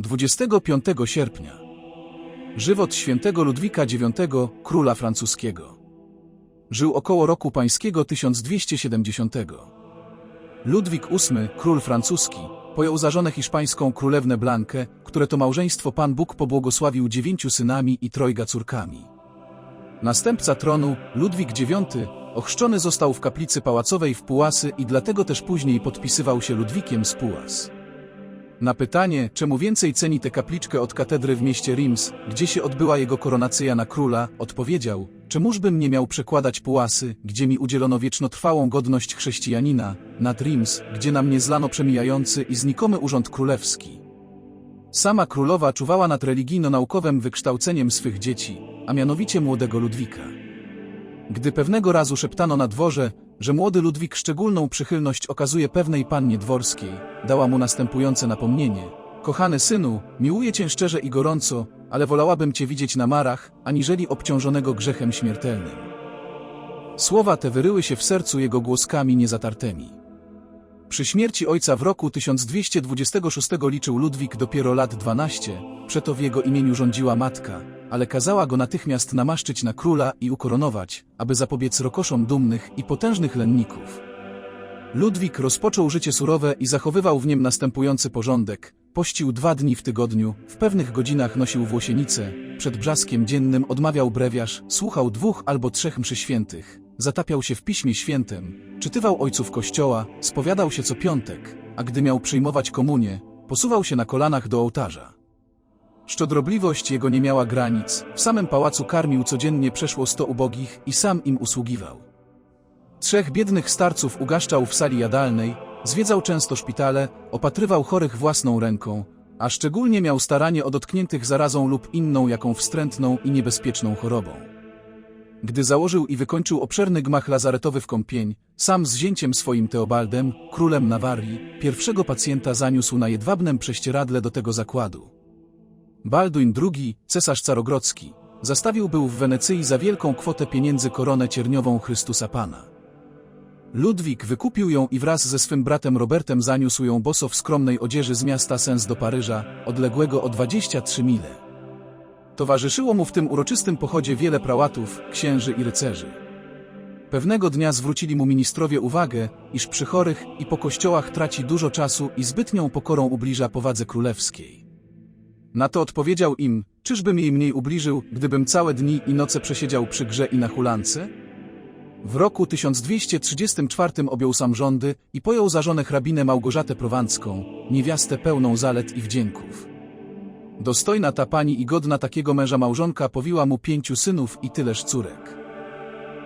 25 sierpnia. Żywot świętego Ludwika IX, króla francuskiego. Żył około roku pańskiego 1270. Ludwik VIII, król francuski, pojął za żonę hiszpańską królewnę Blankę, które to małżeństwo Pan Bóg pobłogosławił dziewięciu synami i trojga córkami. Następca tronu, Ludwik IX, ochrzczony został w kaplicy pałacowej w Pułasy i dlatego też później podpisywał się Ludwikiem z Pułas. Na pytanie, czemu więcej ceni tę kapliczkę od katedry w mieście Reims, gdzie się odbyła jego koronacja na króla, odpowiedział, czemużbym nie miał przekładać Pułasy, gdzie mi udzielono wiecznotrwałą godność chrześcijanina, nad Reims, gdzie na mnie zlano przemijający i znikomy urząd królewski. Sama królowa czuwała nad religijno-naukowym wykształceniem swych dzieci, a mianowicie młodego Ludwika. Gdy pewnego razu szeptano na dworze, że młody Ludwik szczególną przychylność okazuje pewnej pannie dworskiej, dała mu następujące napomnienie. Kochany synu, miłuję cię szczerze i gorąco, ale wolałabym cię widzieć na marach, aniżeli obciążonego grzechem śmiertelnym. Słowa te wyryły się w sercu jego głoskami niezatartymi. Przy śmierci ojca w roku 1226 liczył Ludwik dopiero lat 12, przeto w jego imieniu rządziła matka, ale kazała go natychmiast namaszczyć na króla i ukoronować, aby zapobiec rokoszom dumnych i potężnych lenników. Ludwik rozpoczął życie surowe i zachowywał w nim następujący porządek. Pościł dwa dni w tygodniu, w pewnych godzinach nosił włosienicę, przed brzaskiem dziennym odmawiał brewiarz, słuchał dwóch albo trzech mszy świętych, zatapiał się w Piśmie Świętym, czytywał ojców kościoła, spowiadał się co piątek, a gdy miał przyjmować komunię, posuwał się na kolanach do ołtarza. Szczodrobliwość jego nie miała granic, w samym pałacu karmił codziennie przeszło sto ubogich i sam im usługiwał. Trzech biednych starców ugaszczał w sali jadalnej, zwiedzał często szpitale, opatrywał chorych własną ręką, a szczególnie miał staranie o dotkniętych zarazą lub inną jaką wstrętną i niebezpieczną chorobą. Gdy założył i wykończył obszerny gmach lazaretowy w Kąpień, sam z zięciem swoim Teobaldem, królem Nawarii, pierwszego pacjenta zaniósł na jedwabnem prześcieradle do tego zakładu. Balduin II, cesarz carogrodzki, zastawił był w Wenecji za wielką kwotę pieniędzy koronę cierniową Chrystusa Pana. Ludwik wykupił ją i wraz ze swym bratem Robertem zaniósł ją boso w skromnej odzieży z miasta Sens do Paryża, odległego o 23 mile. Towarzyszyło mu w tym uroczystym pochodzie wiele prałatów, księży i rycerzy. Pewnego dnia zwrócili mu ministrowie uwagę, iż przy chorych i po kościołach traci dużo czasu i zbytnią pokorą ubliża powadze królewskiej. Na to odpowiedział im, czyżbym jej mniej ubliżył, gdybym całe dni i noce przesiedział przy grze i na hulance? W roku 1234 objął sam rządy i pojął za żonę hrabinę Małgorzatę Prowancką, niewiastę pełną zalet i wdzięków. Dostojna ta pani i godna takiego męża małżonka powiła mu pięciu synów i tyleż córek.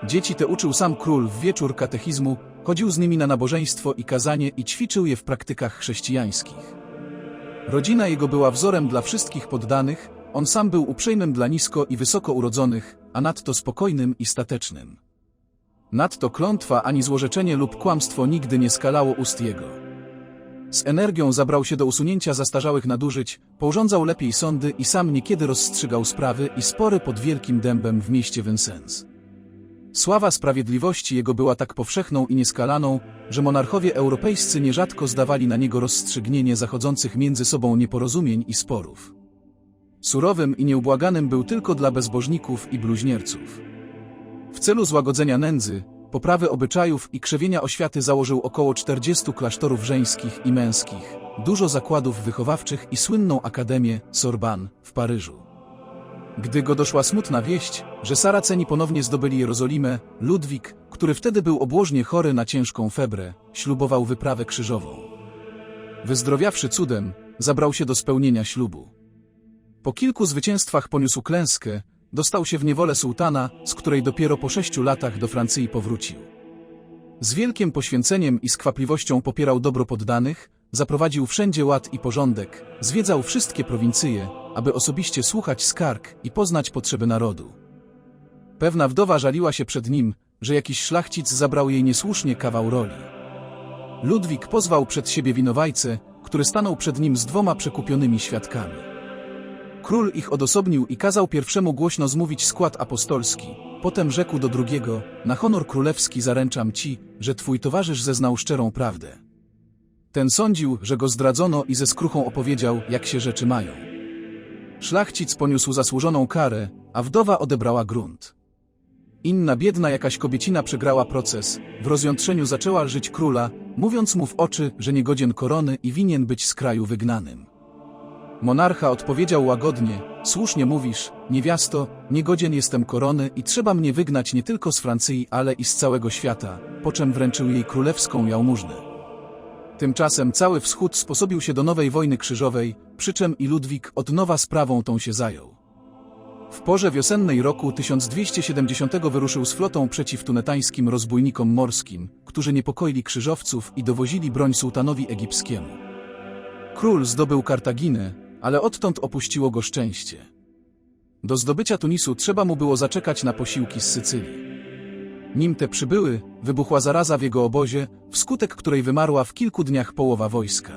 Dzieci te uczył sam król w wieczór katechizmu, chodził z nimi na nabożeństwo i kazanie i ćwiczył je w praktykach chrześcijańskich. Rodzina jego była wzorem dla wszystkich poddanych, on sam był uprzejmym dla nisko i wysoko urodzonych, a nadto spokojnym i statecznym. Nadto klątwa ani złorzeczenie lub kłamstwo nigdy nie skalało ust jego. Z energią zabrał się do usunięcia zastarzałych nadużyć, porządzał lepiej sądy i sam niekiedy rozstrzygał sprawy i spory pod wielkim dębem w mieście Vincennes. Sława sprawiedliwości jego była tak powszechną i nieskalaną, że monarchowie europejscy nierzadko zdawali na niego rozstrzygnienie zachodzących między sobą nieporozumień i sporów. Surowym i nieubłaganym był tylko dla bezbożników i bluźnierców. W celu złagodzenia nędzy, poprawy obyczajów i krzewienia oświaty założył około 40 klasztorów żeńskich i męskich, dużo zakładów wychowawczych i słynną Akademię Sorbonne w Paryżu. Gdy go doszła smutna wieść, że Saraceni ponownie zdobyli Jerozolimę, Ludwik, który wtedy był obłożnie chory na ciężką febrę, ślubował wyprawę krzyżową. Wyzdrowiawszy cudem, zabrał się do spełnienia ślubu. Po kilku zwycięstwach poniósł klęskę, dostał się w niewolę sułtana, z której dopiero po sześciu latach do Francji powrócił. Z wielkim poświęceniem i skwapliwością popierał dobro poddanych, zaprowadził wszędzie ład i porządek, zwiedzał wszystkie prowincje, aby osobiście słuchać skarg i poznać potrzeby narodu. Pewna wdowa żaliła się przed nim, że jakiś szlachcic zabrał jej niesłusznie kawał roli. Ludwik pozwał przed siebie winowajcę, który stanął przed nim z dwoma przekupionymi świadkami. Król ich odosobnił i kazał pierwszemu głośno zmówić skład apostolski. Potem rzekł do drugiego, na honor królewski zaręczam ci, że twój towarzysz zeznał szczerą prawdę. Ten sądził, że go zdradzono i ze skruchą opowiedział, jak się rzeczy mają. Szlachcic poniósł zasłużoną karę, a wdowa odebrała grunt. Inna biedna jakaś kobiecina przegrała proces, w rozjątrzeniu zaczęła żyć króla, mówiąc mu w oczy, że niegodzien korony i winien być z kraju wygnanym. Monarcha odpowiedział łagodnie, słusznie mówisz, niewiasto, niegodzien jestem korony i trzeba mnie wygnać nie tylko z Francji, ale i z całego świata, po czym wręczył jej królewską jałmużnę. Tymczasem cały wschód sposobił się do nowej wojny krzyżowej, przy czym i Ludwik od nowa sprawą tą się zajął. W porze wiosennej roku 1270 wyruszył z flotą przeciw tunetańskim rozbójnikom morskim, którzy niepokoili krzyżowców i dowozili broń sułtanowi egipskiemu. Król zdobył Kartaginę, ale odtąd opuściło go szczęście. Do zdobycia Tunisu trzeba mu było zaczekać na posiłki z Sycylii. Nim te przybyły, wybuchła zaraza w jego obozie, wskutek której wymarła w kilku dniach połowa wojska.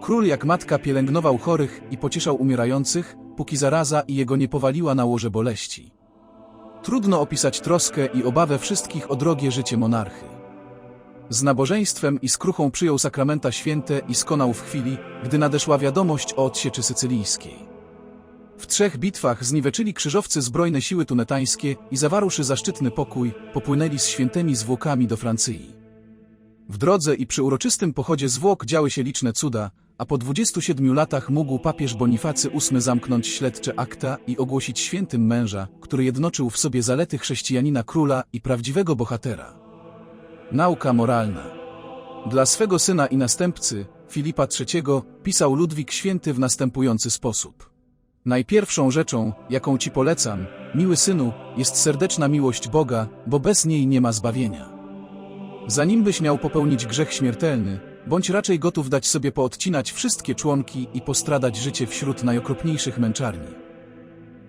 Król jak matka pielęgnował chorych i pocieszał umierających, póki zaraza i jego nie powaliła na łoże boleści. Trudno opisać troskę i obawę wszystkich o drogie życie monarchy. Z nabożeństwem i skruchą przyjął sakramenta święte i skonał w chwili, gdy nadeszła wiadomość o odsieczy sycylijskiej. W trzech bitwach zniweczyli krzyżowcy zbrojne siły tunetańskie i zawarłszy zaszczytny pokój, popłynęli z świętymi zwłokami do Francji. W drodze i przy uroczystym pochodzie zwłok działy się liczne cuda, a po 27 latach mógł papież Bonifacy VIII zamknąć śledcze akta i ogłosić świętym męża, który jednoczył w sobie zalety chrześcijanina króla i prawdziwego bohatera. Nauka moralna. Dla swego syna i następcy, Filipa III, pisał Ludwik Święty w następujący sposób. Najpierwszą rzeczą, jaką ci polecam, miły synu, jest serdeczna miłość Boga, bo bez niej nie ma zbawienia. Zanim byś miał popełnić grzech śmiertelny, bądź raczej gotów dać sobie poodcinać wszystkie członki i postradać życie wśród najokropniejszych męczarni.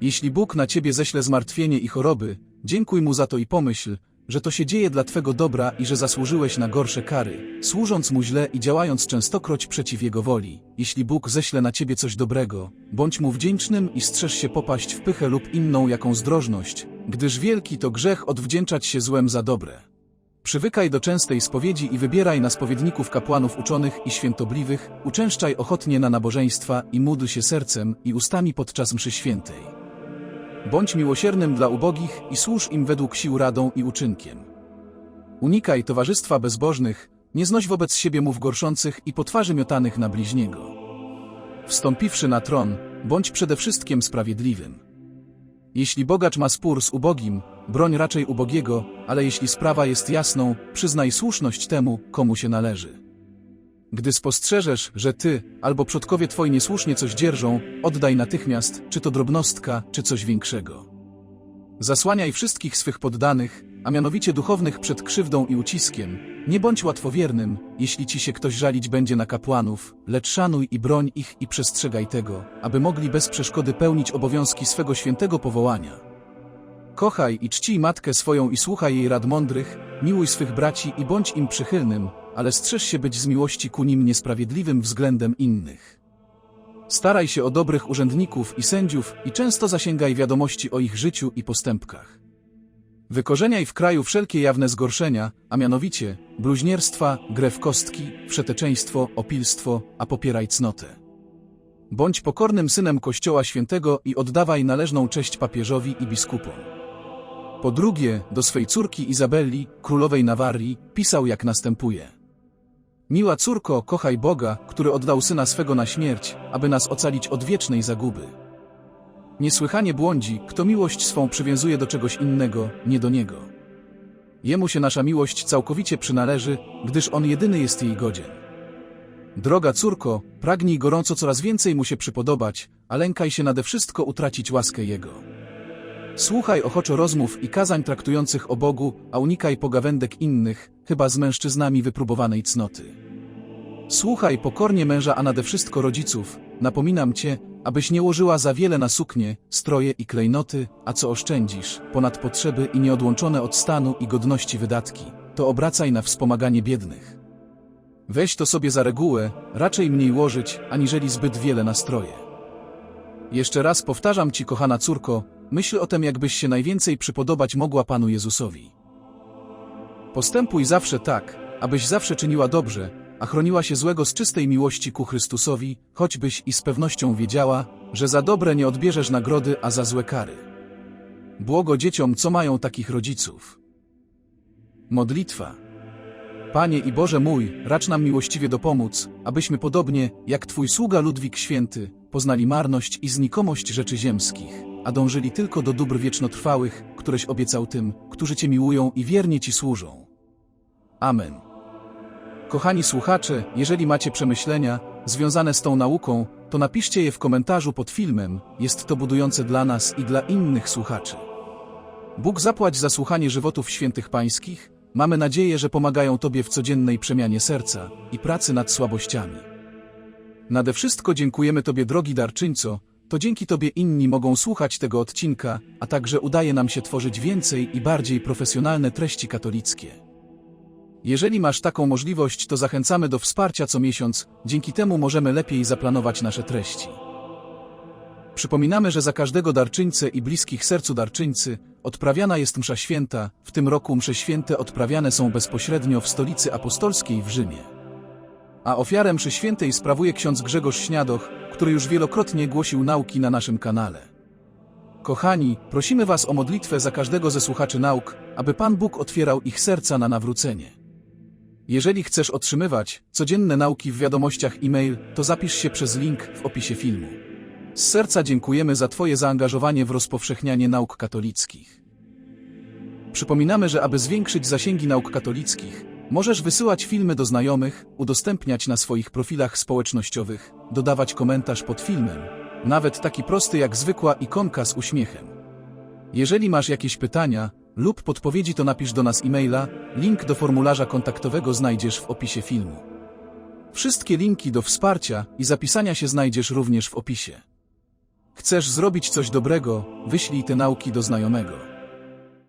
Jeśli Bóg na ciebie ześle zmartwienie i choroby, dziękuj mu za to i pomyśl, że to się dzieje dla twego dobra i że zasłużyłeś na gorsze kary, służąc mu źle i działając częstokroć przeciw jego woli. Jeśli Bóg ześle na ciebie coś dobrego, bądź mu wdzięcznym i strzeż się popaść w pychę lub inną jaką zdrożność, gdyż wielki to grzech odwdzięczać się złem za dobre. Przywykaj do częstej spowiedzi i wybieraj na spowiedników kapłanów uczonych i świętobliwych, uczęszczaj ochotnie na nabożeństwa i módl się sercem i ustami podczas mszy świętej. Bądź miłosiernym dla ubogich i służ im według sił radą i uczynkiem. Unikaj towarzystwa bezbożnych, nie znoś wobec siebie mów gorszących i po twarzy miotanych na bliźniego. Wstąpiwszy na tron, bądź przede wszystkim sprawiedliwym. Jeśli bogacz ma spór z ubogim, broń raczej ubogiego, ale jeśli sprawa jest jasną, przyznaj słuszność temu, komu się należy. Gdy spostrzeżesz, że ty albo przodkowie twoi niesłusznie coś dzierżą, oddaj natychmiast, czy to drobnostka, czy coś większego. Zasłaniaj wszystkich swych poddanych, a mianowicie duchownych przed krzywdą i uciskiem. Nie bądź łatwowiernym, jeśli ci się ktoś żalić będzie na kapłanów, lecz szanuj i broń ich i przestrzegaj tego, aby mogli bez przeszkody pełnić obowiązki swego świętego powołania. Kochaj i czcij matkę swoją i słuchaj jej rad mądrych, miłuj swych braci i bądź im przychylnym, ale strzeż się być z miłości ku nim niesprawiedliwym względem innych. Staraj się o dobrych urzędników i sędziów i często zasięgaj wiadomości o ich życiu i postępkach. Wykorzeniaj w kraju wszelkie jawne zgorszenia, a mianowicie bluźnierstwa, grę w kostki, wszeteczeństwo, opilstwo, a popieraj cnotę. Bądź pokornym synem Kościoła Świętego i oddawaj należną cześć papieżowi i biskupom. Po drugie, do swej córki Izabelli, królowej Nawarrii, pisał jak następuje. Miła córko, kochaj Boga, który oddał syna swego na śmierć, aby nas ocalić od wiecznej zaguby. Niesłychanie błądzi, kto miłość swą przywiązuje do czegoś innego, nie do Niego. Jemu się nasza miłość całkowicie przynależy, gdyż On jedyny jest jej godzien. Droga córko, pragnij gorąco coraz więcej Mu się przypodobać, a lękaj się nade wszystko utracić łaskę Jego. Słuchaj ochoczo rozmów i kazań traktujących o Bogu, a unikaj pogawędek innych, chyba z mężczyznami wypróbowanej cnoty. Słuchaj pokornie męża, a nade wszystko rodziców, napominam cię, abyś nie łożyła za wiele na suknie, stroje i klejnoty, a co oszczędzisz, ponad potrzeby i nieodłączone od stanu i godności wydatki, to obracaj na wspomaganie biednych. Weź to sobie za regułę, raczej mniej łożyć, aniżeli zbyt wiele na stroje. Jeszcze raz powtarzam ci, kochana córko, myśl o tym, jakbyś się najwięcej przypodobać mogła Panu Jezusowi. Postępuj zawsze tak, abyś zawsze czyniła dobrze, a chroniła się złego z czystej miłości ku Chrystusowi, choćbyś i z pewnością wiedziała, że za dobre nie odbierzesz nagrody, a za złe kary. Błogo dzieciom, co mają takich rodziców. Modlitwa. Panie i Boże mój, racz nam miłościwie dopomóc, abyśmy podobnie, jak Twój sługa Ludwik Święty, poznali marność i znikomość rzeczy ziemskich, a dążyli tylko do dóbr wiecznotrwałych, któreś obiecał tym, którzy Cię miłują i wiernie Ci służą. Amen. Kochani słuchacze, jeżeli macie przemyślenia związane z tą nauką, to napiszcie je w komentarzu pod filmem, jest to budujące dla nas i dla innych słuchaczy. Bóg zapłać za słuchanie żywotów świętych pańskich, mamy nadzieję, że pomagają Tobie w codziennej przemianie serca i pracy nad słabościami. Nade wszystko dziękujemy Tobie, drogi darczyńco, to dzięki Tobie inni mogą słuchać tego odcinka, a także udaje nam się tworzyć więcej i bardziej profesjonalne treści katolickie. Jeżeli masz taką możliwość, to zachęcamy do wsparcia co miesiąc, dzięki temu możemy lepiej zaplanować nasze treści. Przypominamy, że za każdego darczyńcę i bliskich sercu darczyńcy odprawiana jest msza święta, w tym roku msze święte odprawiane są bezpośrednio w stolicy apostolskiej w Rzymie. A ofiarę mszy świętej sprawuje ksiądz Grzegorz Śniadoch, który już wielokrotnie głosił nauki na naszym kanale. Kochani, prosimy Was o modlitwę za każdego ze słuchaczy nauk, aby Pan Bóg otwierał ich serca na nawrócenie. Jeżeli chcesz otrzymywać codzienne nauki w wiadomościach e-mail, to zapisz się przez link w opisie filmu. Z serca dziękujemy za Twoje zaangażowanie w rozpowszechnianie nauk katolickich. Przypominamy, że aby zwiększyć zasięgi nauk katolickich, możesz wysyłać filmy do znajomych, udostępniać na swoich profilach społecznościowych, dodawać komentarz pod filmem, nawet taki prosty jak zwykła ikonka z uśmiechem. Jeżeli masz jakieś pytania lub podpowiedzi, to napisz do nas e-maila, link do formularza kontaktowego znajdziesz w opisie filmu. Wszystkie linki do wsparcia i zapisania się znajdziesz również w opisie. Chcesz zrobić coś dobrego, wyślij te nauki do znajomego.